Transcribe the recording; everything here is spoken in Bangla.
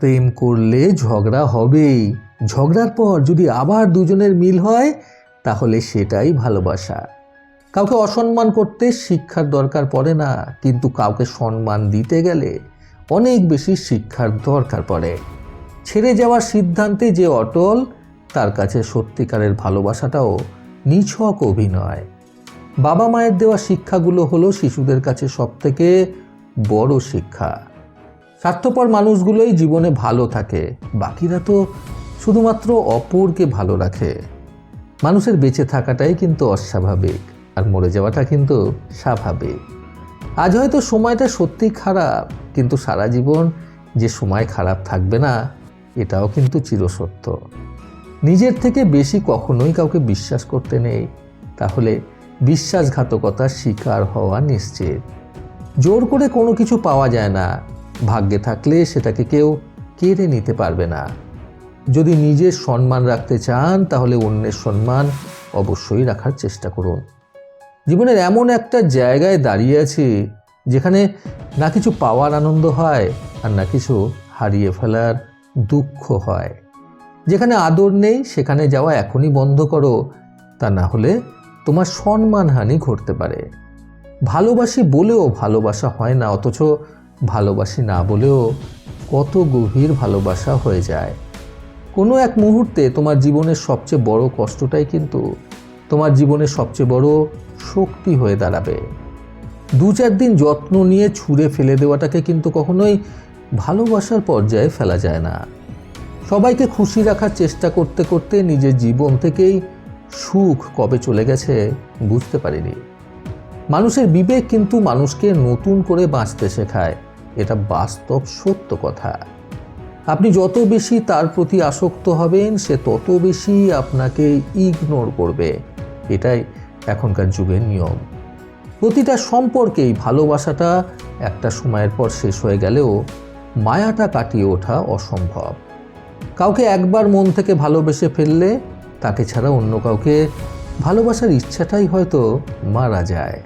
প্রেম করলে ঝগড়া হবেই। ঝগড়ার পর যদি আবার দুজনের মিল হয়, তাহলে সেটাই ভালোবাসা। কাউকে অসম্মান করতে শিক্ষার দরকার পড়ে না, কিন্তু কাউকে সম্মান দিতে গেলে অনেক বেশি শিক্ষার দরকার পড়ে। ছেড়ে যাওয়ার সিদ্ধান্তে যে অটল, তার কাছে সত্যিকারের ভালোবাসাটাও নিছক অভিনয়। বাবা মায়ের দেওয়া শিক্ষাগুলো হলো শিশুদের কাছে সবথেকে বড় শিক্ষা। স্বার্থপর মানুষগুলোই জীবনে ভালো থাকে, বাকিরা তো শুধুমাত্র অপরকে ভালো রাখে। মানুষের বেঁচে থাকাটাই কিন্তু অস্বাভাবিক, আর মরে যাওয়াটা কিন্তু স্বাভাবিক। আজ হয়তো সময়টা সত্যি খারাপ, কিন্তু সারা জীবন যে সময় খারাপ থাকবে না, এটাও কিন্তু চিরসত্য। নিজের থেকে বেশি কখনোই কাউকে বিশ্বাস করতে নেই, তাহলে বিশ্বাসঘাতকতার শিকার হওয়া নিশ্চিত। জোর করে কোনো কিছু পাওয়া যায় না ভাগ্যে থাকলে সেটাকে কেউ কেড়ে নিতে পারবে না। যদি নিজের সম্মান রাখতে চান, তাহলে অন্যের সম্মান অবশ্যই রাখার চেষ্টা করুন। জীবনের এমন একটা জায়গায় দাঁড়িয়ে আছি, যেখানে না কিছু পাওয়ার আনন্দ হয় আর না কিছু হারিয়ে ফেলার দুঃখ হয়। যেখানে আদর নেই, সেখানে যাওয়া এখনই বন্ধ করো। তা না হলে তোমার সম্মানহানি ঘটতে পারে। ভালোবাসি বলেও ভালোবাসা হয় না, অথচ ভালোবাসি না বলেও কত গভীর ভালোবাসা হয়ে যায়। কোনো এক মুহূর্তে তোমার জীবনের সবচেয়ে বড় কষ্টটাই কিন্তু তোমার জীবনের সবচেয়ে বড় শক্তি হয়ে দাঁড়াবে। দু চার দিন যত্ন নিয়ে ছুঁড়ে ফেলে দেওয়াটাকে কিন্তু কখনোই ভালোবাসার পর্যায়ে ফেলা যায় না। সবাইকে খুশি রাখার চেষ্টা করতে করতে নিজের জীবন থেকেই সুখ কবে চলে গেছে বুঝতে পারিনি। মানুষের বিবেক কিন্তু মানুষকে নতুন করে বাঁচতে শেখায়। এটা বাস্তব সত্য কথা। আপনি যত বেশি তার প্রতি আসক্ত হবেন, সে তত বেশি আপনাকে ইগনোর করবে। এটাই এখনকার যুগের নিয়ম। প্রতিটা সম্পর্কেই ভালোবাসাটা একটা সময়ের পর শেষ হয়ে গেলেও মায়াটা কাটিয়ে ওঠা অসম্ভব। কাউকে একবার মন থেকে ভালোবেসে ফেললে তাকে ছাড়া অন্য কাউকে ভালোবাসার ইচ্ছাটাই হয়তো মারা যায়।